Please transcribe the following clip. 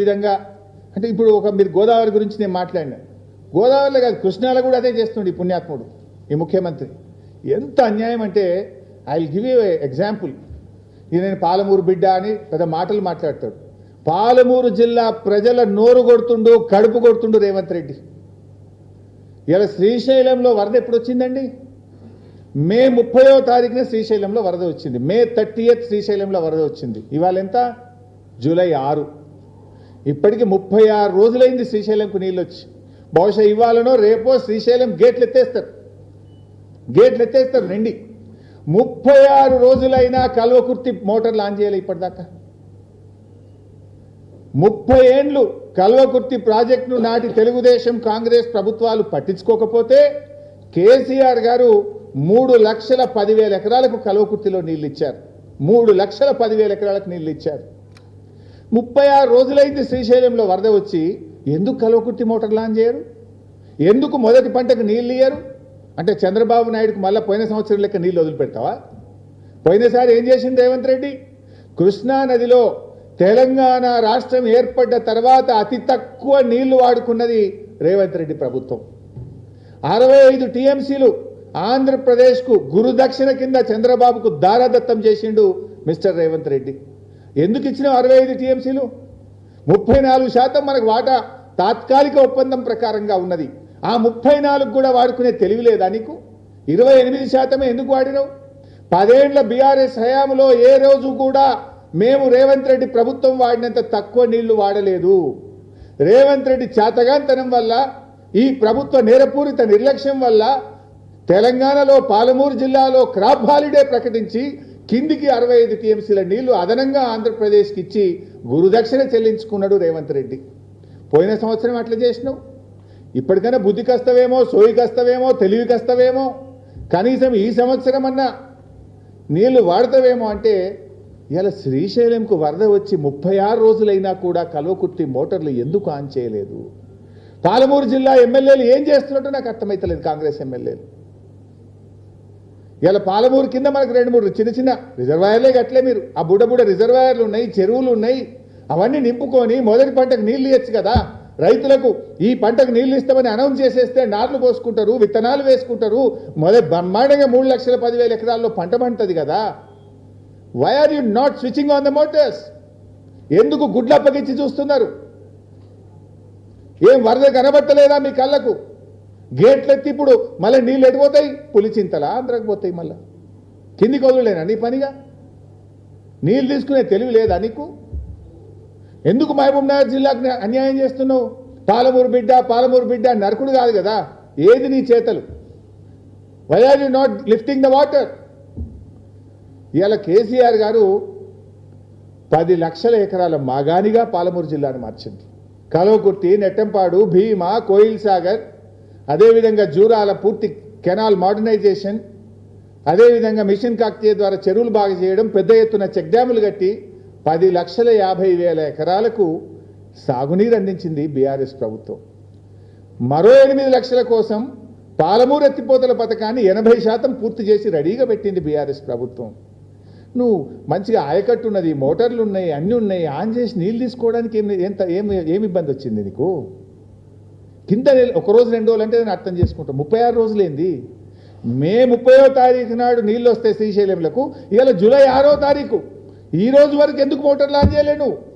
విధంగా అంటే ఇప్పుడు ఒక మీరు గోదావరి గురించి నేను మాట్లాడిన. గోదావరిలో కాదు కృష్ణాలో కూడా అదే చేస్తుండే ఈ పుణ్యాత్ముడు ఈ ముఖ్యమంత్రి. ఎంత అన్యాయం అంటే I will give you example ఇది నేను పాలమూరు బిడ్డ అని పెద్ద మాటలు మాట్లాడతాడు. పాలమూరు జిల్లా ప్రజల నోరు కొడుతుండు కడుపు కొడుతుండు రేవంత్ రెడ్డి. ఇలా శ్రీశైలంలో వరద ఎప్పుడు వచ్చిందండి? మే ముప్పయో తారీఖున శ్రీశైలంలో వరద వచ్చింది. మే థర్టీ శ్రీశైలంలో వరద వచ్చింది. ఇవాళ ఎంత? జూలై ఆరు. ఇప్పటికి ముప్పై ఆరు రోజులైంది శ్రీశైలంకు నీళ్ళు వచ్చి బహుశా ఇవ్వాలనో రేపో శ్రీశైలం గేట్లు ఎత్తేస్తారు గేట్లు ఎత్తేస్తారు నిండి ముప్పై ఆరు రోజులైనా కల్వకుర్తి మోటార్ లాంచ్ చేయాలి ఇప్పటిదాకా. ముప్పై ఏండ్లు కల్వకుర్తి ప్రాజెక్టును నాటి తెలుగుదేశం కాంగ్రెస్ ప్రభుత్వాలు పట్టించుకోకపోతే కేసీఆర్ గారు మూడు లక్షల పదివేల ఎకరాలకు కల్వకుర్తిలో నీళ్ళు ఇచ్చారు మూడు లక్షల పదివేల ఎకరాలకు నీళ్ళు ఇచ్చారు ముప్పై ఆరు రోజులైంది శ్రీశైలంలో వరద వచ్చి ఎందుకు కలవకుర్తి మోటార్ లాంచ్ చేయరు? ఎందుకు మొదటి పంటకు నీళ్ళు ఇయ్యరు? అంటే చంద్రబాబు నాయుడుకు మళ్ళీ పోయిన సంవత్సరం లెక్క నీళ్ళు వదిలిపెడతావా? పోయినసారి ఏం చేసింది రేవంత్ రెడ్డి? కృష్ణా నదిలో తెలంగాణ రాష్ట్రం ఏర్పడ్డ తర్వాత అతి తక్కువ నీళ్ళు వాడుకున్నది రేవంత్ రెడ్డి ప్రభుత్వం. అరవై ఐదు టీఎంసీలు ఆంధ్రప్రదేశ్కు గురుదక్షిణ కింద చంద్రబాబుకు దారాదత్తం చేసిండు మిస్టర్ రేవంత్ రెడ్డి. ఎందుకు ఇచ్చినాం అరవై ఐదు టీఎంసీలు? ముప్పై నాలుగు శాతం మనకు వాటా తాత్కాలిక ఒప్పందం ప్రకారంగా ఉన్నది. ఆ ముప్పై నాలుగు కూడా వాడుకునే తెలివి లేదా నీకు? ఇరవై ఎనిమిది శాతమే ఎందుకు వాడినావు? పదేండ్ల బీఆర్ఎస్ హయాంలో ఏ రోజు కూడా మేము రేవంత్ రెడ్డి ప్రభుత్వం వాడినంత తక్కువ నీళ్ళు వాడలేదు. రేవంత్ రెడ్డి చేతగాంతనం వల్ల ఈ ప్రభుత్వ నేరపూరిత నిర్లక్ష్యం వల్ల తెలంగాణలో పాలమూరు జిల్లాలో క్రాప్ హాలిడే ప్రకటించి కిందికి అరవై ఐదు టీఎంసీల నీళ్ళు అదనంగా ఆంధ్రప్రదేశ్కి ఇచ్చి గురుదక్షిణ చెల్లించుకున్నాడు రేవంత్ రెడ్డి. పోయిన సంవత్సరం అట్లా చేసినావు. ఇప్పటికైనా బుద్ధి వస్తావేమో సోయి వస్తావేమో తెలివి వస్తావేమో కనీసం ఈ సంవత్సరం అన్నా నీళ్ళు వాడతావేమో అంటే ఇలా శ్రీశైలంకు వరద వచ్చి ముప్పై ఆరు రోజులైనా కూడా కలువకుర్తి మోటార్లు ఎందుకు ఆన్ చేయలేదు? పాలమూరు జిల్లా ఎమ్మెల్యేలు ఏం చేస్తున్నట్టు నాకు అర్థమైతలేదు కాంగ్రెస్ ఎమ్మెల్యేలు. ఇలా పాలమూరు కింద మనకు రెండు మూడు చిన్న చిన్న రిజర్వాయర్లే గట్లే మీరు. ఆ బుడ్డ బుడ్డ రిజర్వాయర్లు ఉన్నాయి చెరువులు ఉన్నాయి. అవన్నీ నింపుకొని మొదటి పంటకు నీళ్ళు ఇవ్వచ్చు కదా. రైతులకు ఈ పంటకు నీళ్ళు ఇస్తామని అనౌన్స్ చేసేస్తే నార్లు పోసుకుంటారు విత్తనాలు వేసుకుంటారు. మొదటి బ్రహ్మాండంగా మూడు లక్షల పదివేల ఎకరాల్లో పంట పండుతుంది కదా. Why are you not switching on the motors ఎందుకు గుడ్లు అప్పగించి చూస్తున్నారు? ఏం వరద కనబట్టలేదా మీ కళ్ళకు? గేట్లు ఎత్తి ఇప్పుడు మళ్ళీ నీళ్ళు ఎడిపోతాయి పులిచింతలా ఆంధ్రకు పోతాయి మళ్ళీ. కిందికి వదిలేనా నీ పనిగా? నీళ్ళు తీసుకునే తెలివి లేదా నీకు? ఎందుకు మహబూబ్ నగర్ జిల్లాకు అన్యాయం చేస్తున్నావు? పాలమూరు బిడ్డ పాలమూరు బిడ్డ నరకుడు కాదు కదా. ఏది నీ చేతలు? Why are you not lifting the water ఇవాళ కేసీఆర్ గారు పది లక్షల ఎకరాల మాగానిగా పాలమూరు జిల్లాను మార్చింది. కలవకుర్తి నెట్టంపాడు భీమా కోయిల్ సాగర్ అదేవిధంగా జూరాల పూర్తి కెనాల్ మోడర్నైజేషన్ అదేవిధంగా మిషన్ కాకతీయ ద్వారా చెరువులు బాగు చేయడం పెద్ద ఎత్తున చెక్ డ్యాములు కట్టి పది లక్షల యాభై వేల ఎకరాలకు సాగునీరు అందించింది బీఆర్ఎస్ ప్రభుత్వం. మరో ఎనిమిది లక్షల కోసం పాలమూరు ఎత్తిపోతల పథకాన్ని ఎనభై శాతం పూర్తి చేసి రెడీగా పెట్టింది బీఆర్ఎస్ ప్రభుత్వం. నువ్వు మంచిగా ఆయకట్టు ఉన్నది మోటార్లు ఉన్నాయి అన్నీ ఉన్నాయి ఆన్ చేసి నీళ్ళు తీసుకోవడానికి ఏం ఎంత ఏమి ఏమి ఇబ్బంది వచ్చింది నీకు? కింద నెల- ఒక రోజు రెండు రోజులు అంటే నేను అర్థం చేసుకుంటాం. ముప్పై ఆరు రోజులేంది మే ముప్పయో తారీఖు నాడు నీళ్ళు వస్తాయి శ్రీశైలంలకు. ఇవాళ జూలై ఆరో తారీఖు. ఈ రోజు వరకు ఎందుకు మోటార్ లాంచ్ చేయలేను